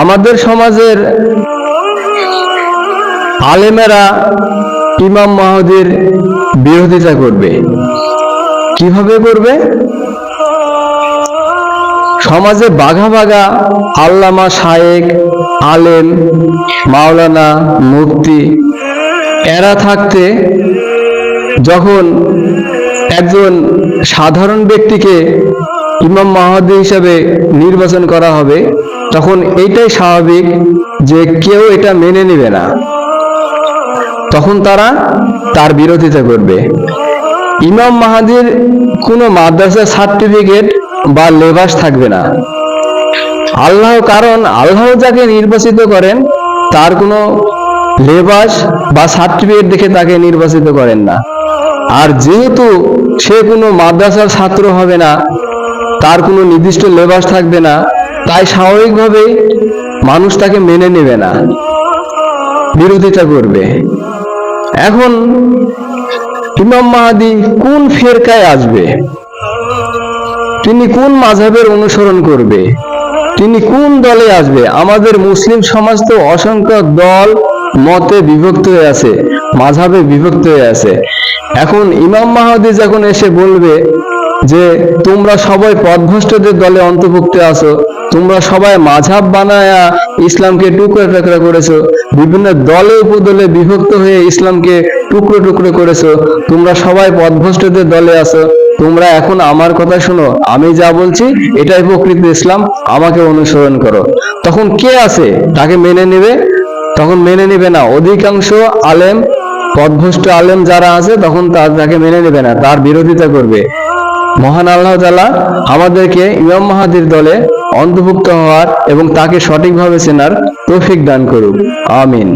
আমাদের সমাজের আলেমেরা ইমাম মাহাদির বিরোধিতা করবে। কীভাবে করবে? সমাজে বাঘা বাঘা আল্লামা শায়েক, আলেম, মাওলানা মুফতি, এরা থাকতে যখন একজন সাধারণ ব্যক্তিকে ইমাম মাহাদি হিসাবে নির্বাচন করা হবে, তখন এইটাই স্বাভাবিক যে কেউ এটা মেনে নেবে না। তখন তারা তার বিরোধিতা করবে। ইমাম মাহাদির কোনো মাদ্রাসার সার্টিফিকেট বা লেবাস থাকবে না। আল্লাহ কারণ, আল্লাহ যাকে নির্বাচিত করেন, তার কোনো লেবাস বা সার্টিফিকেট দেখে তাকে নির্বাচিত করেন না। আর যেহেতু সে কোনো মাদ্রাসার ছাত্র হবে না তার কোনো নির্দিষ্ট লেবাস থাকবে না, তাই স্বাভাবিকভাবেই মানুষ তাকে মেনে নেবে না। বিরোধিতা করবে। এখন ইমাম মাহাদি কোন ফেরকায় আসবে? তিনি কোন মাঝহের অনুসরণ করবে? তিনি কোন দলে আসবে? আমাদের মুসলিম সমাজ তো অসংখ্য দল, মতে বিভক্ত হয়ে আছে মাঝাবে বিভক্ত হয়ে আছে। এখন ইমাম মাহাদি যখন এসে বলবে যে তোমরা সবাই পথভ্রষ্টদের দলে অন্তর্ভুক্ত আছো, তোমরা সবাই মাঝাব বানায়া ইসলামকে টুকরো টুকরো করেছ, বিভিন্ন দলে উপদলে বিভক্ত হয়ে ইসলামকে টুকরো টুকরো করেছ, তোমরা সবাই পথভ্রষ্টদের দলে আছো, তোমরা এখন আমার কথা শোনো, আমি যা বলছি এটাই প্রকৃত ইসলাম, আমাকে অনুসরণ করো। তখন কে আছে? তাকে মেনে নেবে? তখন মেনে নেবে না। অধিকাংশ আলেম পদভ্রষ্ট আলেম যারা আছে, তখন তার তাকে মেনে নেবে না, তার বিরোধিতা করবে। মহান আল্লাহ তালা আমাদেরকে ইমাম মাহাদির দলে অন্তর্ভুক্ত হওয়ার এবং তাকে সঠিকভাবে চেনার তৌফিক দান করুক। আমিন।